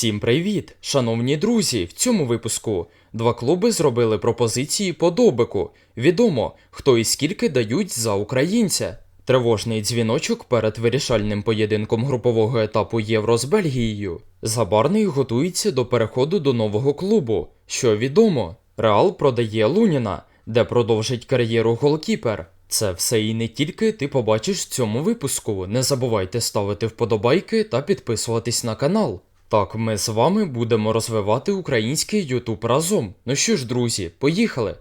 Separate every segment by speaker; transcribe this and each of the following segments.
Speaker 1: Всім привіт, шановні друзі! В цьому випуску два клуби зробили пропозиції по добику. Відомо, хто і скільки дають за українця. Тривожний дзвіночок перед вирішальним поєдинком групового етапу Євро з Бельгією. Забарний готується до переходу до нового клубу. Що відомо, Реал продає Луніна, де продовжить кар'єру голкіпер. Це все і не тільки ти побачиш в цьому випуску. Не забувайте ставити вподобайки та підписуватись на канал. Так, ми з вами будемо розвивати український Ютуб разом. Ну що ж, друзі, поїхали!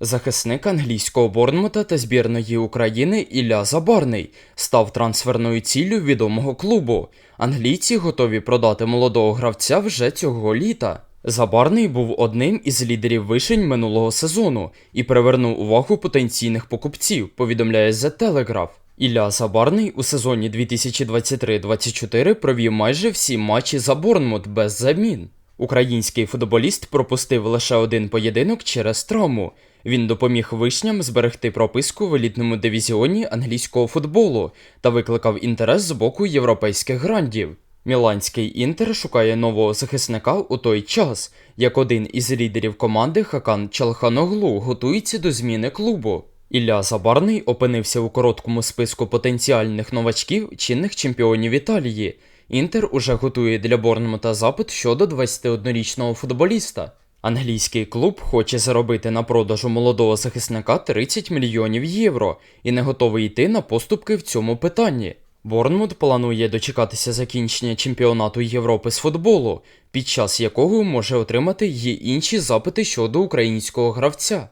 Speaker 1: Захисник англійського Борнмута та збірної України Ілля Забарний став трансферною ціллю відомого клубу. Англійці готові продати молодого гравця вже цього літа. Забарний був одним із лідерів вишень минулого сезону і привернув увагу потенційних покупців, повідомляє The Telegraph. Ілля Забарний у сезоні 2023-24 провів майже всі матчі за Борнмут без замін. Український футболіст пропустив лише один поєдинок через травму. Він допоміг вишням зберегти прописку в елітному дивізіоні англійського футболу та викликав інтерес з боку європейських грандів. Міланський інтер шукає нового захисника у той час, як один із лідерів команди Хакан Чалханоглу готується до зміни клубу. Ілля Забарний опинився у короткому списку потенціальних новачків чинних чемпіонів Італії. Інтер уже готує для Борнмута запит щодо 21-річного футболіста. Англійський клуб хоче заробити на продажу молодого захисника 30 мільйонів євро і не готовий йти на поступки в цьому питанні. Борнмут планує дочекатися закінчення чемпіонату Європи з футболу, під час якого може отримати й інші запити щодо українського гравця.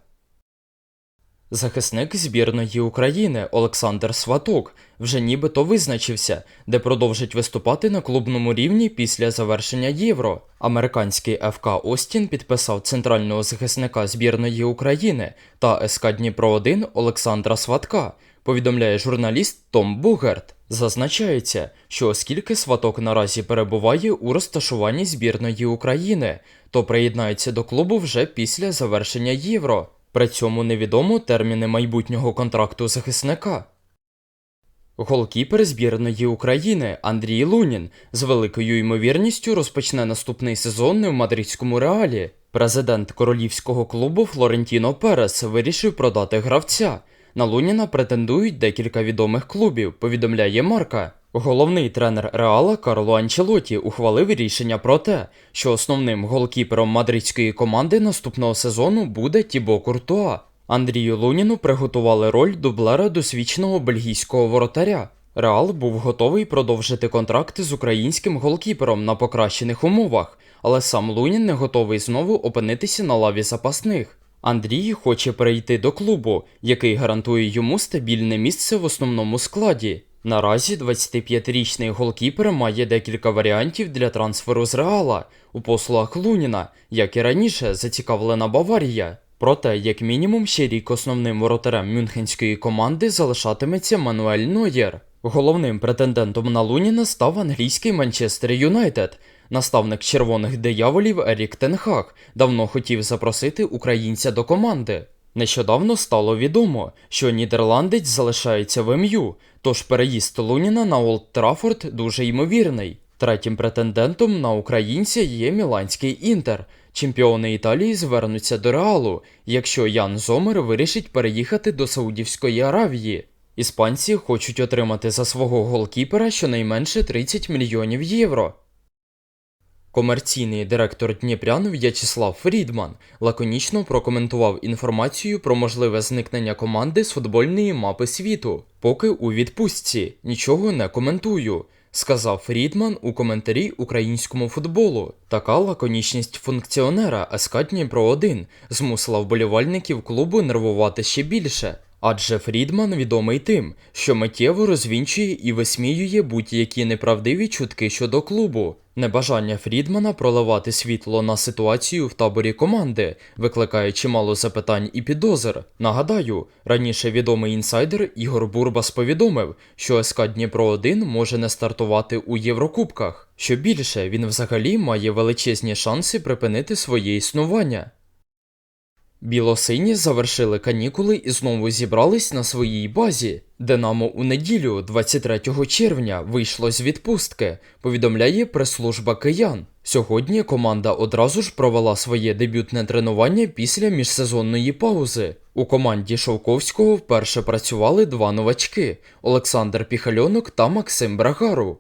Speaker 1: Захисник збірної України Олександр Сваток вже нібито визначився, де продовжить виступати на клубному рівні після завершення євро. Американський ФК Остін підписав центрального захисника збірної України та СК Дніпро 1 Олександра Сватка. Повідомляє журналіст Том Бугерт. Зазначається, що оскільки сваток наразі перебуває у розташуванні збірної України, то приєднається до клубу вже після завершення євро. При цьому невідомо терміни майбутнього контракту захисника. Голкіпер збірної України Андрій Лунін з великою ймовірністю розпочне наступний сезон не в мадридському реалі. Президент королівського клубу Флорентіно Перес вирішив продати гравця. На Луніна претендують декілька відомих клубів, повідомляє Марка. Головний тренер Реала Карло Анчелоті ухвалив рішення про те, що основним голкіпером мадридської команди наступного сезону буде Тібо Куртуа. Андрію Луніну приготували роль дублера досвідченого бельгійського воротаря. Реал був готовий продовжити контракти з українським голкіпером на покращених умовах, але сам Лунін не готовий знову опинитися на лаві запасних. Андрій хоче перейти до клубу, який гарантує йому стабільне місце в основному складі. Наразі 25-річний голкіпер має декілька варіантів для трансферу з Реала у послугах Луніна, як і раніше зацікавлена Баварія. Проте, як мінімум, ще рік основним воротарем мюнхенської команди залишатиметься Мануель Нойєр. Головним претендентом на Луніна став англійський Манчестер Юнайтед. Наставник червоних дияволів Ерік Тенхак давно хотів запросити українця до команди. Нещодавно стало відомо, що нідерландець залишається в МЮ, тож переїзд Луніна на Олд Траффорд дуже ймовірний. Третім претендентом на українця є Міланський Інтер. Чемпіони Італії звернуться до Реалу, якщо Ян Зомер вирішить переїхати до Саудівської Аравії. Іспанці хочуть отримати за свого голкіпера щонайменше 30 мільйонів євро. Комерційний директор Дніпрян В'ячеслав Фрідман лаконічно прокоментував інформацію про можливе зникнення команди з футбольної мапи світу. Поки у відпустці нічого не коментую, сказав Фрідман у коментарі українському футболу. Така лаконічність функціонера СК Дніпро 1 змусила вболівальників клубу нервувати ще більше. Адже Фрідман відомий тим, що миттєво розвінчує і висміює будь-які неправдиві чутки щодо клубу. Небажання Фрідмана проливати світло на ситуацію в таборі команди викликає чимало запитань і підозр. Нагадаю, раніше відомий інсайдер Ігор Бурбас повідомив, що СК Дніпро 1 може не стартувати у Єврокубках. Що більше, він взагалі має величезні шанси припинити своє існування. Білосині завершили канікули і знову зібрались на своїй базі. Динамо у неділю, 23 червня, вийшло з відпустки, повідомляє прес-служба киян. Сьогодні команда одразу ж провела своє дебютне тренування після міжсезонної паузи. У команді Шовковського вперше працювали два новачки Олександр Піхальонок та Максим Брагару.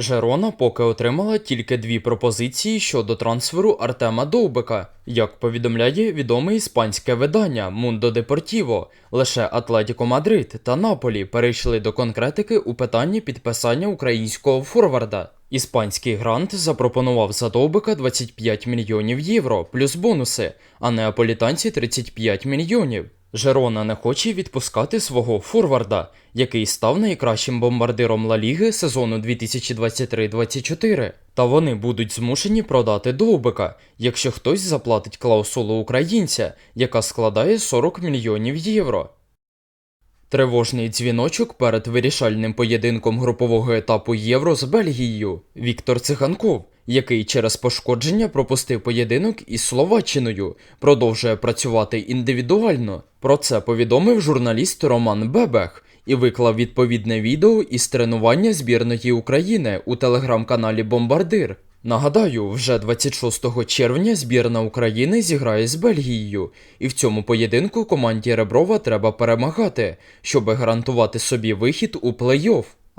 Speaker 1: Жерона поки отримала тільки дві пропозиції щодо трансферу Артема Довбика. Як повідомляє відоме іспанське видання Mundo Deportivo, лише Атлетіко Мадрид та Наполі перейшли до конкретики у питанні підписання українського форварда. Іспанський грант запропонував за Довбика 25 мільйонів євро плюс бонуси, а неаполітанці 35 мільйонів. Жерона не хоче відпускати свого форварда, який став найкращим бомбардиром Ла Ліги сезону 2023-24. Та вони будуть змушені продати Довбика, якщо хтось заплатить клаусулу українця, яка складає 40 мільйонів євро. Тривожний дзвіночок перед вирішальним поєдинком групового етапу Євро з Бельгією. Віктор Циганков, який через пошкодження пропустив поєдинок із Словаччиною, продовжує працювати індивідуально. Про це повідомив журналіст Роман Бебех і виклав відповідне відео із тренування збірної України у телеграм-каналі Бомбардир. Нагадаю, вже 26 червня збірна України зіграє з Бельгією, і в цьому поєдинку команді Реброва треба перемагати, щоб гарантувати собі вихід у плей-офф.